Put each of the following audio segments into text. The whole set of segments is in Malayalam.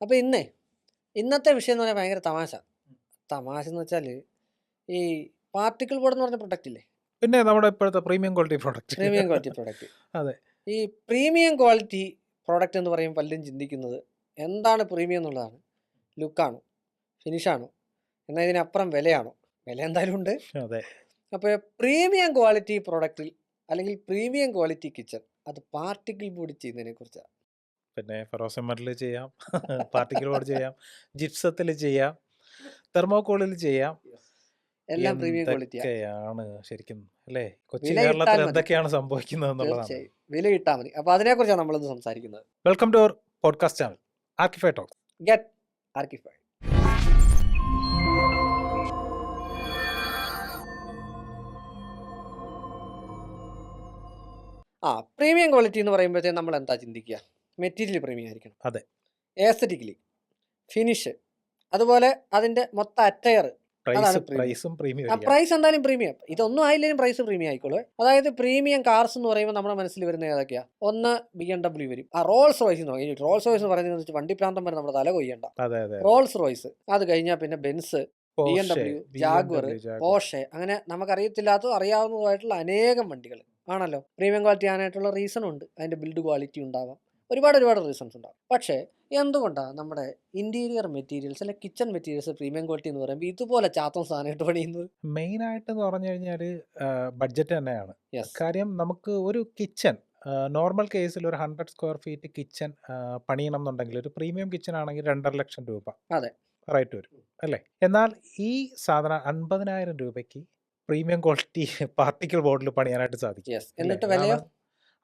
അപ്പോൾ ഇന്നേ ഇന്നത്തെ വിഷയം എന്ന് പറഞ്ഞാൽ ഭയങ്കര തമാശ. തമാശ എന്ന് വെച്ചാൽ ഈ പാർട്ടിക്കിൾ ബോർഡ് എന്ന് പറഞ്ഞ പ്രൊഡക്റ്റ് ഇല്ലേ? പിന്നെ നമ്മുടെ ഇപ്പോഴത്തെ premium quality product premium quality product അതെ. ഈ പ്രീമിയം ക്വാളിറ്റി പ്രോഡക്റ്റ് എന്ന് പറയുമ്പോൾ പലരും ചിന്തിക്കുന്നത് എന്താണ് പ്രീമിയം എന്നുള്ളതാണ്. ലുക്കാണോ ഫിനിഷാണോ എന്നാൽ ഇതിനപ്പുറം വിലയാണോ? വില എന്തായാലും ഉണ്ട്. അതെ. അപ്പോൾ പ്രീമിയം ക്വാളിറ്റി പ്രോഡക്റ്റിൽ അല്ലെങ്കിൽ പ്രീമിയം ക്വാളിറ്റി കിച്ചൺ അത് പാർട്ടിക്കിൾ ബോർഡ് ചെയ്യുന്നതിനെ കുറിച്ചാണ് പിന്നെ ഫെറോസമറിൽ ചെയ്യാം. പാർട്ടിക്കൽ ബോർഡ് ചെയ്യാം. ജിപ്സത്തിൽ ചെയ്യാം. തെർമോക്കോളിൽ ചെയ്യാം. എല്ലാം എന്തൊക്കെയാണ് ശരിക്കും അല്ലേ? കൊച്ചി ഇട്ടാൽ കേരളത്തിൽ എന്തൊക്കെയാണ് സംഭവിക്കുന്നത് എന്നുള്ളതാണ്. വില കിട്ടാൽ മതി. അപ്പൊ അതിനെ കുറിച്ചാണ് നമ്മളിന്ന് സംസാരിക്കുന്നത്. Welcome to our podcast channel. Archify talks get Archify. ആ പ്രീമിയം ക്വാളിറ്റി എന്ന് പറയുമ്പോഴത്തേക്കും നമ്മൾ എന്താ ചിന്തിക്കുക? മെറ്റീരിയൽ പ്രേമിയായിരിക്കണം. അതെ. ഏസ്തറ്റിക്കലി ഫിനിഷ് അതുപോലെ അതിന്റെ മൊത്തം അറ്റയർ പ്രൈസ് എന്തായാലും പ്രീമിയം ഇതൊന്നും ആയില്ലെങ്കിലും പ്രൈസ് പ്രീമിയം ആയിക്കോളൂ. അതായത് പ്രീമിയം കാർസ് എന്ന് പറയുമ്പോൾ നമ്മുടെ മനസ്സിൽ വരുന്ന ഏതൊക്കെയാ? ഒന്ന് ബി എം ഡബ്ല്യൂ വരും. ആ റോൾസ് റോയ്സ് എന്ന് റോൾസ് റോയ്സ് എന്ന് പറയുന്നത് വണ്ടി പ്രാന്തം വരെ നമ്മുടെ തല കൊയ്യണ്ട. റോൾസ് റോയ്സ് അത്. കഴിഞ്ഞാൽ പിന്നെ Benz B M W Jaguar. Porsche അങ്ങനെ നമുക്കറിയത്തില്ലാത്തതും അറിയാവുന്നതുമായിട്ടുള്ള അനേകം വണ്ടികൾ. ആണല്ലോ? പ്രീമിയം ക്വാളിറ്റി ആയിട്ടുള്ള റീസൺ ഉണ്ട്. അതിന്റെ ബിൽഡ് ക്വാളിറ്റി ഉണ്ടാവാം. ഒരുപാട് ഒരുപാട് റീസൺസ് ഉണ്ടാകും പക്ഷേ എന്തുകൊണ്ടാണ് നമ്മുടെ ഇന്റീരിയർ മെറ്റീരിയൽസ് അല്ലെ കിച്ചൺ മെറ്റീരിയൽസ് പ്രീമിയം ക്വാളിറ്റി എന്ന് പറയുമ്പോൾ ഇതുപോലെ ചാത്തം സാധനമായിട്ട് പണിയുന്നത്? മെയിൻ ആയിട്ട് എന്ന് പറഞ്ഞു കഴിഞ്ഞാൽ ബഡ്ജറ്റ് തന്നെയാണ്. കാര്യം നമുക്ക് ഒരു കിച്ചൺ നോർമൽ കേസിൽ ഒരു ഹൺഡ്രഡ് സ്ക്വയർ ഫീറ്റ് കിച്ചൺ പണിയണം എന്നുണ്ടെങ്കിൽ ഒരു പ്രീമിയം കിച്ചൺ ആണെങ്കിൽ രണ്ടര ലക്ഷം രൂപ. അതെ. റേറ്റ് വരും. അല്ലേ? എന്നാൽ ഈ സാധനം അൻപതിനായിരം രൂപയ്ക്ക് പ്രീമിയം ക്വാളിറ്റി പാർട്ടിക്കൽ ബോർഡിൽ പണിയാനായിട്ട് സാധിക്കും. എന്നിട്ട്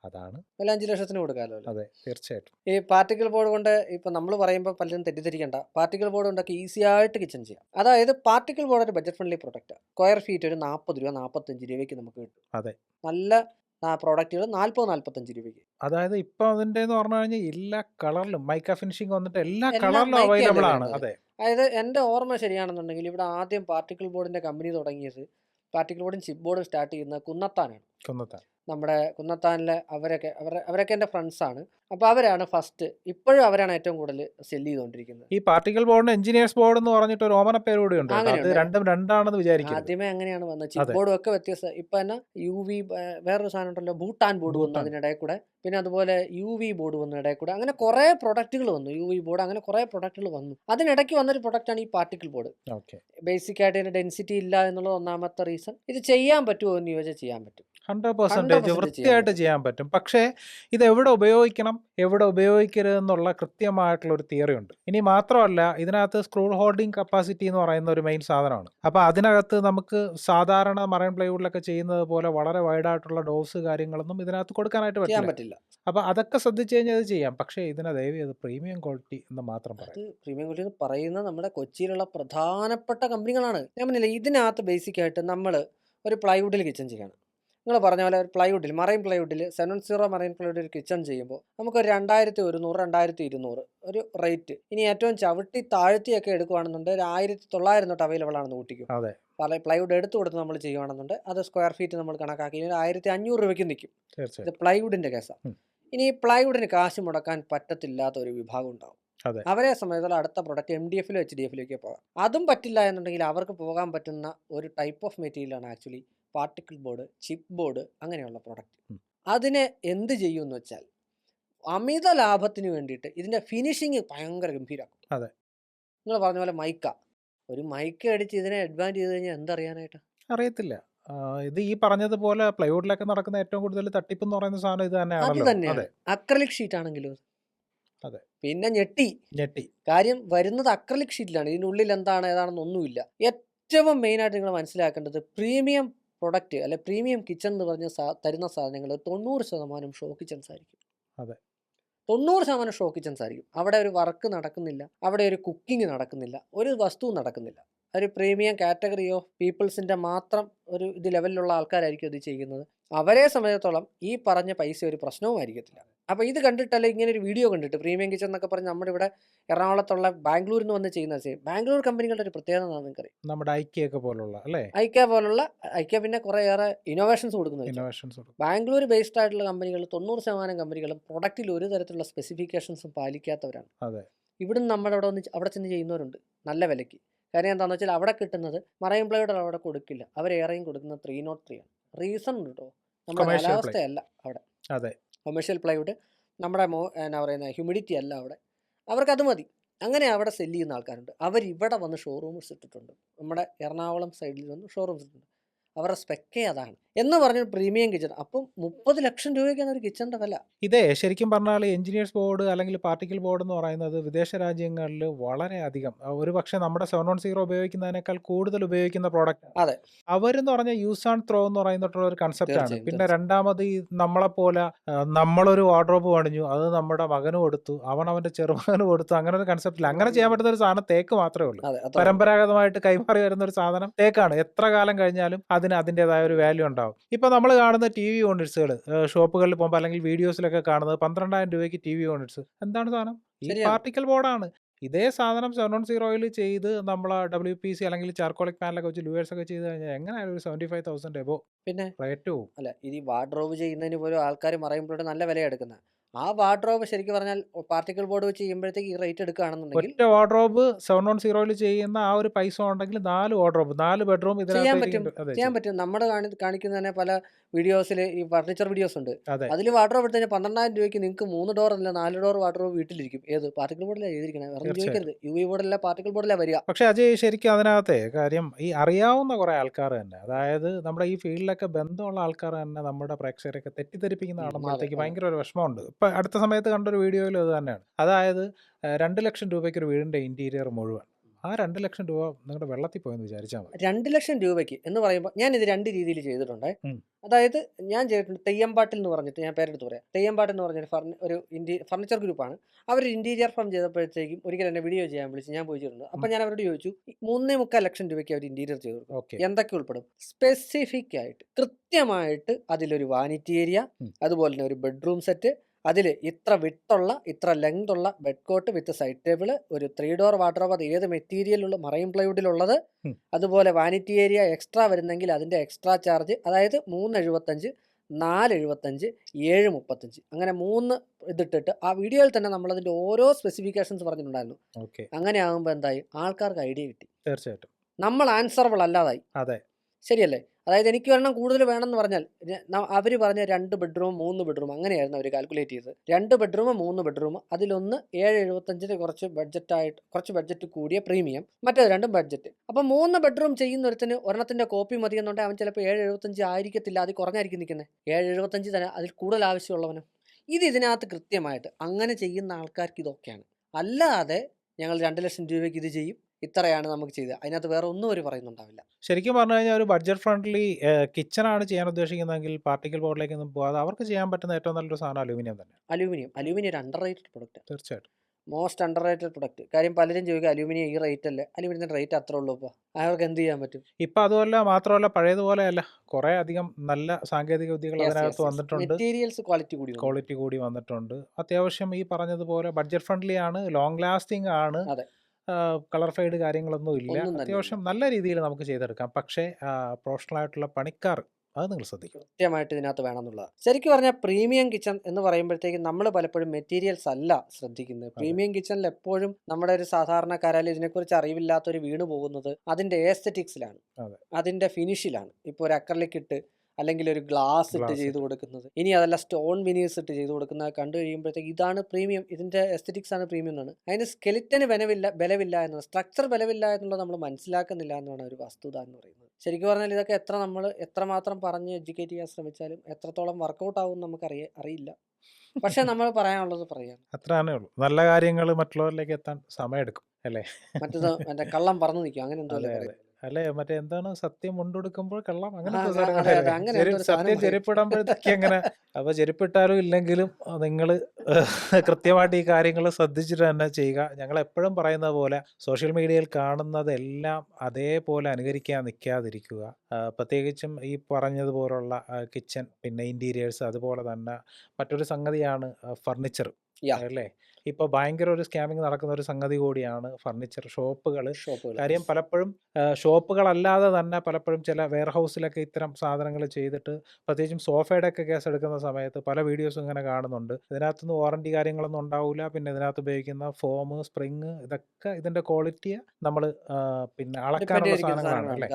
അതാണ്- വില അഞ്ച് ലക്ഷത്തിന് കൊടുക്കാമല്ലോ അതെ തീർച്ചയായിട്ടും. ഈ പാർട്ടിക്കൽ ബോർഡ് കൊണ്ട് ഇപ്പൊ നമ്മൾ പറയുമ്പോൾ പലരും തെറ്റിദ്ധരിക്കേണ്ട. പാർട്ടിക്കൽ ബോർഡ് കൊണ്ടൊക്കെ ഈസി ആയിട്ട് കിച്ചൺ ചെയ്യാം. അതായത് പാർട്ടിക്കൽ ബോർഡ് ഒരു budget friendly product. Square feet ഒരു നാൽപ്പത് രൂപ നാൽപ്പത്തഞ്ച് രൂപയ്ക്ക് നമുക്ക് കിട്ടും. അതെ. നല്ല പ്രോഡക്റ്റുകൾ നാൽപ്പത് നാൽപ്പത്തഞ്ച് രൂപയ്ക്ക്. അതായത് ഇപ്പൊ അതിന്റെ എന്ന് പറഞ്ഞു കഴിഞ്ഞാൽ എല്ലാ കളറിലും മൈക്ക ഫിനിഷിംഗ് വന്നിട്ട് എല്ലാ കളറിലും അവൈലബിൾ ആണ്. അതെ. അതായത് എന്റെ ഓർമ്മ ശരിയാണെന്നുണ്ടെങ്കിൽ ഇവിടെ ആദ്യം പാർട്ടിക്കൽ ബോർഡിന്റെ കമ്പനി തുടങ്ങിയത് പാർട്ടിക്കൽ ബോർഡും ചിപ്പ് ബോർഡും സ്റ്റാർട്ട് ചെയ്യുന്നത് കുന്നത്താനാണ്. കുന്നത്താൻ. നമ്മുടെ കുന്നത്താനിലെ അവരൊക്കെ അവരെ അവരൊക്കെ എന്റെ ഫ്രണ്ട്സാണ് അപ്പോൾ അവരാണ് ഫസ്റ്റ് ഇപ്പോഴും അവരാണ് ഏറ്റവും കൂടുതൽ സെൽ ചെയ്തുകൊണ്ടിരിക്കുന്നത്. ഈ പാർട്ടിക്കൽ ബോർഡ് എഞ്ചിനീയേഴ്സ് ബോർഡ് എന്ന് പറഞ്ഞിട്ട് ഒരു ഓമന പേര് കൂടി ഉണ്ട് അത് രണ്ടും രണ്ടാണെന്ന് വിചാരിക്കും ആദ്യമേ അങ്ങനെയാണ് വന്നത്. ചിപ്പ്. ബോർഡും ഒക്കെ വ്യത്യസ്ത ഇപ്പൊ തന്നെ യു വി വേറൊരു സാധനം ഉണ്ടല്ലോ ഭൂട്ടാൻ ബോർഡ് വന്നു. അതിനിടയിൽ കൂടെ. പിന്നെ അതുപോലെ യു വി ബോർഡ് വന്നു ഇടയിൽ കൂടെ. അങ്ങനെ കുറെ പ്രൊഡക്റ്റുകൾ വന്നു. യു വി ബോർഡ് അങ്ങനെ കുറെ പ്രൊഡക്റ്റുകൾ വന്നു. അതിനിടയ്ക്ക് വന്നൊരു പ്രൊഡക്റ്റാണ് ഈ പാർട്ടിക്കിൾ ബോർഡ് ഓക്കെ. ബേസിക് ആയിട്ട് ഇതിന്റെ ഡെൻസിറ്റി ഇല്ല എന്നുള്ളത് ഒന്നാമത്തെ റീസൺ ഇത് ചെയ്യാൻ പറ്റുമോ എന്ന് ചോദിച്ചാൽ ചെയ്യാൻ പറ്റും. ഹൺഡ്രഡ് പെർസെന്റേജ് 100% വൃത്തിയായിട്ട് ചെയ്യാൻ പറ്റും. പക്ഷേ ഇത് എവിടെ ഉപയോഗിക്കണം എവിടെ ഉപയോഗിക്കരുത് എന്നുള്ള കൃത്യമായിട്ടുള്ള ഒരു തിയറി ഉണ്ട്. ഇനി മാത്രമല്ല ഇതിനകത്ത് സ്ക്രൂ ഹോൾഡിംഗ് കപ്പാസിറ്റി എന്ന് പറയുന്ന ഒരു മെയിൻ സാധനമാണ്. അപ്പോൾ അതിനകത്ത് നമുക്ക് സാധാരണ മറൈൻ പ്ലൈവുഡിലൊക്കെ ചെയ്യുന്നത് പോലെ വളരെ വൈഡായിട്ടുള്ള ഡോസ് കാര്യങ്ങളൊന്നും ഇതിനകത്ത് കൊടുക്കാനായിട്ട് പറ്റില്ല. അപ്പോൾ അതൊക്കെ ശ്രദ്ധിച്ചു കഴിഞ്ഞാൽ അത് ചെയ്യാം. പക്ഷേ ഇതിനെ ദയവ് ചെയ്ത് പ്രീമിയം ക്വാളിറ്റി എന്ന് മാത്രം അത് പറയാം. പ്രീമിയം ക്വാളിറ്റി എന്ന് പറയുന്നത് നമ്മുടെ കൊച്ചിയിലുള്ള പ്രധാനപ്പെട്ട കമ്പനികളാണ്. ഞാൻ പറഞ്ഞില്ല ഇതിനകത്ത് ബേസിക് ആയിട്ട് നമ്മൾ ഒരു പ്ലൈവുഡിൽ കിച്ചൺ ചെയ്യണം. നിങ്ങൾ പറഞ്ഞ പോലെ പ്ലൈവുഡിൽ മറൈൻ പ്ലൈവുഡിൽ സെവൻ സീറോ മറൈൻ പ്ലൈവുഡിൽ കിച്ചൺ ചെയ്യുമ്പോൾ നമുക്ക് ഒരു രണ്ടായിരത്തി ഒരുന്നൂറ് രണ്ടായിരത്തി ഇരുന്നൂറ് ഒരു റേറ്റ് ഇനി ഏറ്റവും ചവിട്ടി താഴ്ത്തിയൊക്കെ എടുക്കുകയാണെന്നുണ്ടെങ്കിൽ ഒരു ആയിരത്തി തൊള്ളായിരം തൊട്ട് അവൈലബിൾ ആണെന്ന് കൂട്ടിക്കും അതെ. പല പ്ലൈവുഡ് എടുത്തു കൊടുത്ത് നമ്മൾ ചെയ്യുകയാണെന്നുണ്ടെങ്കിൽ അത് സ്ക്വയർ ഫീറ്റ് നമ്മൾ കണക്കാക്കി ഒരു ആയിരത്തി അഞ്ഞൂറ് രൂപയ്ക്ക് നിൽക്കും ഇത് പ്ലൈവുഡിന്റെ കേസാണ് ഇനി ഈ പ്ലൈവുഡിന് കാശ് മുടക്കാൻ പറ്റത്തില്ലാത്ത ഒരു വിഭാഗം ഉണ്ടാവും. അവരെ സംബന്ധിച്ചുള്ള അടുത്ത പ്രൊഡക്റ്റ് എം ഡി എഫിലോ എച്ച് ഡി എഫിലേക്ക് പോകാം. അതും പറ്റില്ല എന്നുണ്ടെങ്കിൽ അവർക്ക് പോകാൻ പറ്റുന്ന ഒരു ടൈപ്പ് ഓഫ് മെറ്റീരിയലാണ് actually particle board chip board അങ്ങനെയുള്ള പ്രൊഡക്റ്റ് അതിനെ എന്ത് ചെയ്യുമെന്ന് വെച്ചാൽ അമിത ലാഭത്തിന് വേണ്ടിയിട്ട് ഇതിന്റെ ഫിനിഷിങ് ഭയങ്കര ഗംഭീരമാക്കും അതെ. നിങ്ങൾ പറഞ്ഞ പോലെ മൈക്ക. ഒരു മൈക്ക അടിച്ച് ഇതിനെ അഡ്വാൻസ് ചെയ്ത് കഴിഞ്ഞാൽ എന്തറിയാനായിട്ട്? അറിയത്തില്ല. ഇത് ഈ പറഞ്ഞതുപോലെ പ്ലൈവുഡിലൊക്കെ നടക്കുന്ന ഏറ്റവും കൂടുതൽ തട്ടിപ്പ് എന്ന് പറയുന്ന സാധനം ഇത് തന്നെയാണ്. അക്രലിക് ഷീറ്റ് ആണെങ്കിലും അതെ. പിന്നെ ഞെട്ടി. ഞെട്ടി. കാര്യം വരുന്നത് അക്രലിക് ഷീറ്റിലാണ് ഇതിനുള്ളിൽ എന്താണ് ഏതാണെന്ന് ഒന്നുമില്ല ഏറ്റവും മെയിനായിട്ട് നിങ്ങൾ മനസ്സിലാക്കേണ്ടത് പ്രീമിയം പ്രൊഡക്റ്റ് അല്ലെ പ്രീമിയം കിച്ചൺ എന്ന് പറഞ്ഞ തരുന്ന സാധനങ്ങൾ തൊണ്ണൂറ് ശതമാനം ഷോ കിച്ചൺസ് ആയിരിക്കും. അതെ. തൊണ്ണൂറ് ശതമാനം ഷോ കിച്ചൺസ് ആയിരിക്കും. അവിടെ ഒരു വർക്ക് നടക്കുന്നില്ല. അവിടെ ഒരു കുക്കിംഗ് നടക്കുന്നില്ല. ഒരു വസ്തുവും നടക്കുന്നില്ല. ഒരു പ്രീമിയം കാറ്റഗറി ഓഫ് പീപ്പിൾസിന്റെ മാത്രം ഒരു ഇത് ലെവലിലുള്ള ആൾക്കാരായിരിക്കും ഇത് ചെയ്യുന്നത്. അവരെ സംബന്ധിച്ചിടത്തോളം ഈ പറഞ്ഞ പൈസ ഒരു പ്രശ്നവും ആയിരിക്കത്തില്ല. അപ്പോൾ ഇത് കണ്ടിട്ടല്ല ഇങ്ങനെ ഒരു വീഡിയോ കണ്ടിട്ട് പ്രീമിയം കിച്ചൺ എന്നൊക്കെ പറഞ്ഞ് നമ്മുടെ ഇവിടെ എറണാകുളത്തുള്ള ബാംഗ്ലൂരിൽ നിന്ന് വന്ന് ചെയ്യുന്ന ചെയ്യും ബാംഗ്ലൂർ കമ്പനികളുടെ ഒരു പ്രത്യേകത എന്താണെന്ന് നിങ്ങൾക്കറിയാം? നമ്മുടെ ഐക്യൊക്കെ പോലുള്ള അല്ലേ? ഐക്യ പോലുള്ള ഐക്യ പിന്നെ കുറേയേറെ ഇന്നോവേഷൻസ് കൊടുക്കുന്നത് ഇന്നോവേഷൻസ് ബാംഗ്ലൂർ ബേസ്ഡ് ആയിട്ടുള്ള കമ്പനികൾ തൊണ്ണൂറ് ശതമാനം കമ്പനികളും പ്രൊഡക്റ്റിൽ ഒരു തരത്തിലുള്ള സ്പെസിഫിക്കേഷൻസും പാലിക്കാത്തവരാണ്. അതെ. ഇവിടുന്ന് നമ്മുടെ അവിടെ വന്ന് അവിടെ ചെന്ന് ചെയ്യുന്നവരുണ്ട്. നല്ല വിലയ്ക്ക്. കാര്യം എന്താണെന്ന് വെച്ചാൽ അവിടെ കിട്ടുന്നത് മറൈൻ പ്ലേയുടെ അവിടെ കൊടുക്കില്ല. അവർ ഏറെയും കൊടുക്കുന്നത് ത്രീ നോട്ട് ത്രീ ആണ്. റീസൺ ഉണ്ട് കേട്ടോ നമ്മുടെ കാലാവസ്ഥയല്ല അവിടെ. അതെ. കൊമേഴ്ഷ്യൽ പ്ലൈവുഡ് നമ്മുടെ മോ എന്നാ പറയുന്ന ഹ്യൂമിഡിറ്റി അല്ല അവിടെ. അവർക്ക് അത് മതി. അങ്ങനെ അവിടെ സെല്ല് ചെയ്യുന്ന ആൾക്കാരുണ്ട്. അവർ ഇവിടെ വന്ന് ഷോറൂംസ് ഇട്ടിട്ടുണ്ട്. നമ്മുടെ എറണാകുളം സൈഡിൽ വന്ന് ഷോറൂംസ് ഇട്ടിട്ടുണ്ട്. അവരുടെ സ്പെക്കേ അതാണ്. എന്ന് പറഞ്ഞ പ്രീമിയം കിച്ചൺ അപ്പം മുപ്പത് ലക്ഷം രൂപയ്ക്കാണ് ഒരു കിച്ചണിന്റെ വില. ഇതേ ശരിക്കും പറഞ്ഞാൽ എഞ്ചിനീയേഴ്സ് ബോർഡ് അല്ലെങ്കിൽ പാർട്ടിക്കൽ ബോർഡ് എന്ന് പറയുന്നത് വിദേശ രാജ്യങ്ങളിൽ വളരെ അധികം. ഒരു പക്ഷേ നമ്മുടെ സെവൻ വൺ സീറോ ഉപയോഗിക്കുന്നതിനേക്കാൾ കൂടുതൽ ഉപയോഗിക്കുന്ന പ്രോഡക്റ്റ് അതെ. അവരെന്ന് പറഞ്ഞാൽ യൂസ് ആൻഡ് ത്രോ എന്ന് പറയുന്നിട്ടുള്ള ഒരു കൺസെപ്റ്റ് ആണ്. പിന്നെ രണ്ടാമത് ഈ നമ്മളെപ്പോലെ പോലെ നമ്മളൊരു വാർഡ്രോബ് പണിഞ്ഞു അത് നമ്മുടെ മകന് കൊടുത്തു അവൻ അവന്റെ ചെറുമകന് കൊടുത്തു അങ്ങനെ ഒരു കൺസെപ്റ്റില്ല അങ്ങനെ ചെയ്യാൻ പറ്റുന്ന ഒരു സാധനം തേക്ക് മാത്രമേ ഉള്ളൂ. പരമ്പരാഗതമായിട്ട് കൈമാറി വരുന്ന ഒരു സാധനം തേക്കാണ്. എത്ര കാലം കഴിഞ്ഞാലും അതിന് അതിന്റെതായ ഒരു വാല്യൂ ഉണ്ടാവും. ഇപ്പോൾ നമ്മൾ കാണുന്ന ടി വി യൂണിറ്റ്സുകൾ ഷോപ്പുകളിൽ പോകുമ്പോൾ അല്ലെങ്കിൽ വീഡിയോസിലൊക്കെ കാണുന്നത് പന്ത്രണ്ടായിരം രൂപയ്ക്ക് ടി വി യൂണിറ്റ്സ് എന്താണ് സാധനം? ഈ. പാർട്ടിക്കൽ ബോർഡാണ് ഇതേ സാധനം സെവൻ വൺ സീറോയിൽ ചെയ്ത് നമ്മൾ ഡബ്ല്യു പി സി അല്ലെങ്കിൽ ചാർക്കോളിക് പാനലൊക്കെ വെച്ച് ലൂയേഴ്സ് ഒക്കെ ചെയ്ത് കഴിഞ്ഞാൽ എങ്ങനെയായാലും ഒരു സെവന്റി ഫൈവ് തൗസൻഡ് എബോ പിന്നെ റേറ്റ് പോവും. അല്ല ഇത് വാർഡ്രോബ് ചെയ്യുന്നതിന് പോലും ആൾക്കാർ മറയുമ്പോഴും നല്ല വില എടുക്കുന്നത്. ആ വാർഡ്രോബ് ശരിക്കും പറഞ്ഞാൽ പാർട്ടിക്കൽ ബോർഡ് വെച്ച് ചെയ്യുമ്പോഴത്തേക്ക് ഈ റേറ്റ് എടുക്കുകയാണെന്നുണ്ടെങ്കിൽ ഒറ്റ വാർഡ്രോബ് സെവൻ വൺ സീറോയിൽ ചെയ്യുന്ന ആ ഒരു പൈസ ഉണ്ടെങ്കിൽ നാല് വാർഡ്രോബ് നാല് ബെഡ്റൂം ചെയ്യാൻ പറ്റും. ചെയ്യാൻ പറ്റും. നമ്മുടെ കാണിക്കുന്നതന്നെ കാണിക്കുന്ന തന്നെ പല വീഡിയോസിൽ ഈ ഫർണിച്ചർ വീഡിയോസ് ഉണ്ട്. അതെ. അതിൽ വാർഡ്രോബ് എടുത്ത് കഴിഞ്ഞാൽ പന്ത്രണ്ടായിരം രൂപയ്ക്ക് നിങ്ങൾക്ക് മൂന്ന് ഡോർ അല്ല നാല് ഡോർ വാർഡ്രോബ് വീട്ടിലിരിക്കും. ഏത്? പാർട്ടിക്കൽ ബോർഡിലാണ് ചെയ്തിരിക്കുന്നത് വേറെ. ചോദിക്കരുത്. യു വി ബോർഡിലെ പാർട്ടിക്കൽ ബോർഡിലാണ് വരിക. പക്ഷേ അജയ് ശരിക്കും അതിനകത്തെ കാര്യം ഈ അറിയാവുന്ന കുറെ ആൾക്കാർ തന്നെ അതായത് നമ്മുടെ ഈ ഫീൽഡിലൊക്കെ ബന്ധമുള്ള ആൾക്കാർ തന്നെ നമ്മുടെ പ്രേക്ഷകരൊക്കെ തെറ്റിദ്ധരിപ്പിക്കുന്ന കാണുമ്പോഴത്തേക്ക് ഭയങ്കര ഒരു വിഷമമുണ്ട്. ഇപ്പം അടുത്ത സമയത്ത് കണ്ടൊരു വീഡിയോയിൽ അത് തന്നെയാണ്. അതായത് രണ്ട് ലക്ഷം രൂപയ്ക്ക് ഒരു വീടിന്റെ ഇന്റീരിയർ മുഴുവൻ. ആ രണ്ട് ലക്ഷം രൂപ നിങ്ങളുടെ വെള്ളത്തിൽ പോയെന്ന് വിചാരിച്ചാൽ മതി. രണ്ട് ലക്ഷം രൂപയ്ക്ക് എന്ന് പറയുമ്പോൾ ഞാൻ ഇത് രണ്ട് രീതിയിൽ ചെയ്തിട്ടുണ്ട്. അതായത് ഞാൻ ചെയ്തിട്ടുണ്ട് തെയ്യമ്പാട്ടിൽ എന്ന് പറഞ്ഞിട്ട് ഞാൻ പേരെടുത്ത് പറയാം. തെയ്യമ്പാട്ടിൽ എന്ന് പറഞ്ഞൊരു ഫർണി ഒരു ഇൻഡി ഫർണിച്ചർ ഗ്രൂപ്പാണ്. അവർ ഇന്റീരിയർ ഫാം ചെയ്തപ്പോഴത്തേക്കും ഒരിക്കൽ എന്നെ വീഡിയോ ചെയ്യാൻ വിളിച്ച് ഞാൻ പോയി ചെയ്തിട്ടുണ്ട് അപ്പം ഞാൻ അവരോട് ചോദിച്ചു മൂന്നേ മുക്കാൽ ലക്ഷം രൂപയ്ക്ക് അവർ ഇന്റീരിയർ ചെയ്തു എന്തൊക്കെ ഉൾപ്പെടും? സ്പെസിഫിക് ആയിട്ട് കൃത്യമായിട്ട് അതിലൊരു വാനിറ്റി ഏരിയ അതുപോലെ തന്നെ ഒരു ബെഡ്റൂം സെറ്റ് അതിൽ ഇത്ര വിട്ടുള്ള ഇത്ര ലെങ്ത് ഉള്ള bed cot with side table ഒരു ത്രീ ഡോർ വാട്ടർ അത് ഏത് മെറ്റീരിയലുള്ള മറൈൻ പ്ലൈവുഡിലുള്ളത് ഉള്ളത് അതുപോലെ വാനിറ്റി ഏരിയ എക്സ്ട്രാ വരുന്നെങ്കിൽ അതിന്റെ എക്സ്ട്രാ ചാർജ് അതായത് മൂന്ന് എഴുപത്തഞ്ച് നാല് എഴുപത്തഞ്ച് ഏഴ് മുപ്പത്തഞ്ച്. അങ്ങനെ മൂന്ന് ഇതിട്ടിട്ട് ആ വീഡിയോയിൽ തന്നെ നമ്മൾ നമ്മളതിന്റെ ഓരോ സ്പെസിഫിക്കേഷൻസ് പറഞ്ഞിട്ടുണ്ടായിരുന്നു. ഓക്കെ. അങ്ങനെ ആകുമ്പോൾ എന്തായി? ആൾക്കാർക്ക് ഐഡിയ കിട്ടി. തീർച്ചയായിട്ടും. നമ്മൾ ആൻസറബിൾ അല്ലാതായി. അതെ. ശരിയല്ലേ? അതായത് എനിക്ക് ഒരെണ്ണം കൂടുതൽ വേണമെന്ന് പറഞ്ഞാൽ അവർ പറഞ്ഞ രണ്ട് ബെഡ്റൂം മൂന്ന് ബെഡ്റൂം അങ്ങനെയായിരുന്നു അവർ കാൽക്കുലേറ്റ് ചെയ്തത്. രണ്ട് ബെഡ്റൂം മൂന്ന് ബെഡ്റൂം അതിലൊന്ന് ഏഴ് എഴുപത്തഞ്ചിന് കുറച്ച് ബഡ്ജറ്റായിട്ട് കുറച്ച് ബഡ്ജറ്റ് കൂടിയ പ്രീമിയം മറ്റേത് രണ്ടും ബഡ്ജറ്റ് അപ്പോൾ മൂന്ന് ബെഡ്റൂം ചെയ്യുന്ന ഒരുത്തിന് ഒരെണ്ണത്തിന്റെ കോപ്പി മതി എന്നുണ്ടെങ്കിൽ അവൻ ചിലപ്പോൾ ഏഴ് എഴുപത്തഞ്ച് ആയിരിക്കത്തില്ല അത് കുറഞ്ഞായിരിക്കും നിൽക്കുന്നത് ഏഴ് എഴുപത്തഞ്ച് തന്നെ അതിൽ കൂടുതൽ ആവശ്യമുള്ളവനും. ഇത് ഇതിനകത്ത് കൃത്യമായിട്ട് അങ്ങനെ ചെയ്യുന്ന ആൾക്കാർക്ക് ഇതൊക്കെയാണ്. അല്ലാതെ ഞങ്ങൾ രണ്ട് ലക്ഷം രൂപയ്ക്ക് ഇത് ചെയ്യും ഇത്രയാണ് നമുക്ക് ചെയ്തത്. അതിനകത്ത് വേറെ ഒന്നും അവർ പറയുന്നുണ്ടാവില്ല. ശരിക്കും പറഞ്ഞു കഴിഞ്ഞാൽ ഒരു ബഡ്ജറ്റ് ഫ്രണ്ട്ലി കിച്ചൺ ആണ് ചെയ്യാൻ ഉദ്ദേശിക്കുന്നതെങ്കിൽ പാർട്ടിക്കൽ ബോർഡിലേക്ക് ഒന്നും പോകാതെ അവർക്ക് ചെയ്യാൻ പറ്റുന്ന ഏറ്റവും നല്ലൊരു സാധനം അലൂമിനിയം തന്നെ അലൂമിനിയം. അലൂമിനിയം ഒരു അണ്ടർ റേറ്റഡ് പ്രൊഡക്റ്റ് തീർച്ചയായിട്ടും. മോസ്റ്റ് അണ്ടർ റേറ്റഡ് പ്രൊഡക്റ്റ് കാര്യം പലരും ചോദിക്കുക അലൂമിനിയം ഈ റേറ്റ് അല്ലേ? അലൂമിനിയത്തിന്റെ റേറ്റ് അത്ര ഉള്ളൂ ഇപ്പോൾ അവർക്ക് എന്ത് ചെയ്യാൻ പറ്റും? ഇപ്പൊ അതുമല്ല മാത്രമല്ല പഴയതുപോലെയല്ല കുറെ അധികം നല്ല സാങ്കേതിക വിദ്യകൾ അതിനകത്ത് വന്നിട്ടുണ്ട്. മെറ്റീരിയൽസ് ക്വാളിറ്റി കൂടി. ക്വാളിറ്റി കൂടി വന്നിട്ടുണ്ട്. അത്യാവശ്യം ഈ പറഞ്ഞതുപോലെ ബഡ്ജറ്റ് ഫ്രണ്ട്ലി ആണ് ലോങ് ലാസ്റ്റിംഗ് ആണ്. അതെ. കളർ ഫെയ്ഡ് കാര്യങ്ങളൊന്നും ഇല്ല. അത്യാവശ്യം നല്ല രീതിയിൽ നമുക്ക് ചെയ്തെടുക്കാം. പക്ഷേ പ്രൊഫഷണൽ ആയിട്ടുള്ള പണിക്കാർ അത് നിങ്ങൾ ശ്രദ്ധിക്കും കൃത്യമായിട്ട് ഇതിനകത്ത് വേണമെന്നുള്ളത് ശരിക്കും പറഞ്ഞാൽ പ്രീമിയം കിച്ചൺ എന്ന് പറയുമ്പോഴത്തേക്കും നമ്മൾ പലപ്പോഴും മെറ്റീരിയൽസ് അല്ല ശ്രദ്ധിക്കുന്നത്. പ്രീമിയം കിച്ചണിൽ എപ്പോഴും നമ്മുടെ ഒരു സാധാരണക്കാരാൽ ഇതിനെക്കുറിച്ച് അറിവില്ലാത്തൊരു വീണ് പോകുന്നത് അതിന്റെ ഏസ്തറ്റിക്സിലാണ് അതെ. അതിന്റെ ഫിനിഷിലാണ് ഇപ്പോൾ ഒരു അക്രലിക് ഇട്ട് അല്ലെങ്കിൽ ഒരു ഗ്ലാസ് ഇട്ട് ചെയ്തു കൊടുക്കുന്നത്. ഇനി അതല്ല സ്റ്റോൺ വിനീസ് ഇട്ട് ചെയ്തു കൊടുക്കുന്നത്. കണ്ടു കഴിയുമ്പോഴത്തേക്ക് ഇതാണ് പ്രീമിയം ഇതിന്റെ എസ്തറ്റിക്സ് ആണ് പ്രീമിയം എന്നാണ്. അതിന് സ്കെലിറ്റന് ബലവില്ല ബലവില്ല എന്നുള്ള സ്ട്രക്ചർ ബലവില്ല എന്നുള്ളത് നമ്മൾ മനസ്സിലാക്കുന്നില്ല എന്നാണ് ഒരു വസ്തുത എന്ന് പറയുന്നത്. ശരിക്കും പറഞ്ഞാൽ ഇതൊക്കെ എത്ര നമ്മൾ എത്രമാത്രം പറഞ്ഞ് എഡ്യൂക്കേറ്റ് ചെയ്യാൻ ശ്രമിച്ചാലും എത്രത്തോളം വർക്കൗട്ട് ആവും നമുക്ക് അറിയ അറിയില്ല. പക്ഷെ നമ്മൾ പറയാനുള്ളത് പറയാം. അത്രേ ഉള്ളൂ. നല്ല കാര്യങ്ങൾ മറ്റുള്ളവരിലേക്ക് എത്താൻ സമയം എടുക്കും അല്ലേ? മറ്റത് മറ്റേ കള്ളം പറഞ്ഞു നിൽക്കും. അങ്ങനെ എന്തോ അല്ലേ. മറ്റേ എന്താണ് സത്യം മുണ്ടെടുക്കുമ്പോൾ കള്ളം അങ്ങനത്തെ അങ്ങനെ ചെരു- സത്യം. ചെരുപ്പിടുമ്പോഴത്തേക്ക് എങ്ങനെ അപ്പൊ ചെരുപ്പിട്ടാലും ഇല്ലെങ്കിലും നിങ്ങൾ കൃത്യമായിട്ട് ഈ കാര്യങ്ങൾ ശ്രദ്ധിച്ചിട്ട് തന്നെ ചെയ്യുക ഞങ്ങൾ എപ്പോഴും പറയുന്നത് പോലെ സോഷ്യൽ മീഡിയയിൽ കാണുന്നതെല്ലാം അതേപോലെ അനുകരിക്കാൻ നിൽക്കാതിരിക്കുക ആ, പ്രത്യേകിച്ചും ഈ പറഞ്ഞതുപോലുള്ള കിച്ചൺ പിന്നെ ഇന്റീരിയേഴ്സ് അതുപോലെ തന്നെ മറ്റൊരു സംഗതിയാണ് ഫർണിച്ചർ. അല്ലേ? ഇപ്പോൾ ഭയങ്കര ഒരു സ്കാമിങ് നടക്കുന്ന ഒരു സംഗതി കൂടിയാണ് ഫർണിച്ചർ ഷോപ്പുകൾ കാര്യം പലപ്പോഴും ഷോപ്പുകളല്ലാതെ തന്നെ പലപ്പോഴും ചില വെയർ ഹൗസിലൊക്കെ ഇത്തരം സാധനങ്ങൾ ചെയ്തിട്ട് പ്രത്യേകിച്ചും സോഫയുടെ ഒക്കെ കേസ് എടുക്കുന്ന സമയത്ത് പല വീഡിയോസും ഇങ്ങനെ കാണുന്നുണ്ട്. ഇതിനകത്തുനിന്ന് വാറണ്ടി കാര്യങ്ങളൊന്നും ഉണ്ടാവില്ല പിന്നെ ഇതിനകത്ത് ഉപയോഗിക്കുന്ന ഫോം സ്പ്രിങ് ഇതൊക്കെ ഇതിന്റെ ക്വാളിറ്റിയെ നമ്മൾ പിന്നെ അളക്കാനുള്ള സാധനങ്ങളാണ് അല്ലേ?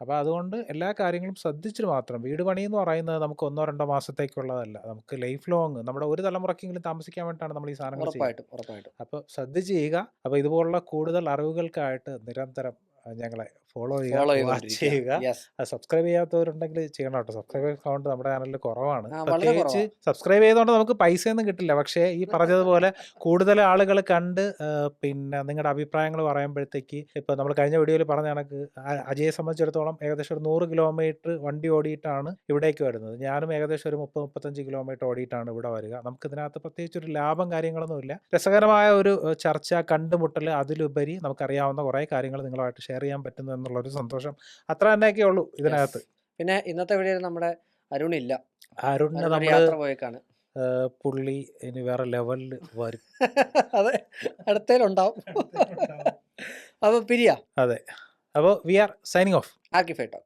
അപ്പോൾ അതുകൊണ്ട് എല്ലാ കാര്യങ്ങളും ശ്രദ്ധിച്ചിട്ട് മാത്രം. വീട് പണി എന്ന് പറയുന്നത് നമുക്ക് ഒന്നോ രണ്ടോ മാസത്തേക്കുള്ളതല്ല. നമുക്ക് ലൈഫ് ലോങ് നമ്മുടെ ഒരു തലമുറക്കെങ്കിലും താമസിക്കാൻ വേണ്ടിയിട്ടാണ് നമ്മൾ ഈ സാധനങ്ങൾ അപ്പൊ ഉറപ്പായിട്ടും ഉറപ്പായിട്ടും. അപ്പോൾ ശ്രദ്ധിച്ച് ചെയ്യുക. അപ്പോൾ ഇതുപോലുള്ള കൂടുതൽ അറിവുകൾക്കായിട്ട് നിരന്തരം ഞങ്ങളെ ഫോളോ ചെയ്യുക വാച്ച് ചെയ്യുക. സബ്സ്ക്രൈബ് ചെയ്യാത്തവരുണ്ടെങ്കിൽ ചെയ്യണം കേട്ടോ. സബ്സ്ക്രൈബ് കൗണ്ട് നമ്മുടെ ചാനലിൽ കുറവാണ്. പ്രത്യേകിച്ച് സബ്സ്ക്രൈബ് ചെയ്തുകൊണ്ട് നമുക്ക് പൈസയൊന്നും കിട്ടില്ല. പക്ഷേ ഈ പറഞ്ഞതുപോലെ കൂടുതൽ ആളുകൾ കണ്ട് പിന്നെ നിങ്ങളുടെ അഭിപ്രായങ്ങൾ പറയുമ്പോഴത്തേക്ക് ഇപ്പോൾ നമ്മൾ കഴിഞ്ഞ വീഡിയോയിൽ പറഞ്ഞ കണക്ക് അജയെ സംബന്ധിച്ചിടത്തോളം ഏകദേശം ഒരു നൂറ് കിലോമീറ്റർ വണ്ടി ഓടിയിട്ടാണ് ഇവിടേക്ക് വരുന്നത്. ഞാനും ഏകദേശം ഒരു മുപ്പത് മുപ്പത്തഞ്ച് കിലോമീറ്റർ ഓടിയിട്ടാണ് ഇവിടെ വരിക. നമുക്ക് ഇതിനകത്ത് പ്രത്യേകിച്ച് ഒരു ലാഭം കാര്യങ്ങളൊന്നുമില്ല രസകരമായ ഒരു ചർച്ച കണ്ടുമുട്ടൽ അതിലുപരി നമുക്കറിയാവുന്ന കുറേ കാര്യങ്ങൾ നിങ്ങളുമായിട്ട് ഷെയർ ചെയ്യാൻ പറ്റുന്നു എന്നുള്ളൊരു സന്തോഷം. അത്ര തന്നെയൊക്കെ ഉള്ളൂ ഇതിനകത്ത്. പിന്നെ ഇന്നത്തെ വീഡിയോയിൽ നമ്മുടെ അരുൺ ഇല്ല അരുണിനെ നമ്മൾ പോയേക്കാണ്. പുള്ളി ഇനി വേറെ ലെവലിൽ വരും. അതെ അടുത്തേലുണ്ടാവും. അപ്പൊ പിരിയ. അതെ. അപ്പോൾ വി ആർ സൈനിങ് ഓഫ്. ആക്കി ഫൈട്ടോ